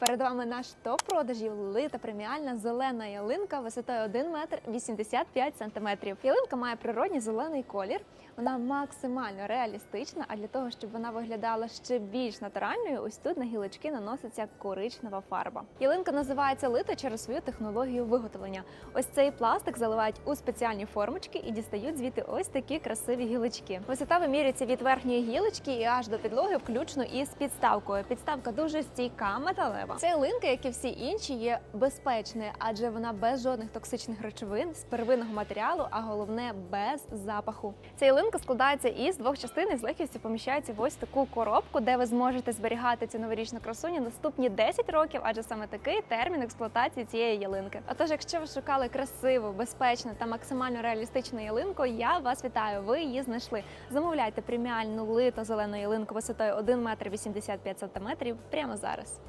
Перед вами наш топ продажів лита преміальна зелена ялинка висотою 1 метр 85 сантиметрів. Ялинка має природній зелений колір. Вона максимально реалістична. А для того, щоб вона виглядала ще більш натуральною, ось тут на гілочки наноситься коричнева фарба. Ялинка називається лита через свою технологію виготовлення. Ось цей пластик заливають у спеціальні формочки і дістають звідти ось такі красиві гілочки. Висота вимірюється від верхньої гілочки і аж до підлоги, включно із підставкою. Підставка дуже стійка, металева. Ця ялинка, як і всі інші, є безпечною, адже вона без жодних токсичних речовин з первинного матеріалу, а головне без запаху. Ця ялинка складається із двох частин і з легкістю поміщається в ось таку коробку, де ви зможете зберігати цю новорічну красуню наступні 10 років, адже саме такий термін експлуатації цієї ялинки. Отож, якщо ви шукали красиву, безпечну та максимально реалістичну ялинку, я вас вітаю. Ви її знайшли. Замовляйте преміальну лито зелену ялинку висотою 1 метр 85 сантиметрів прямо зараз.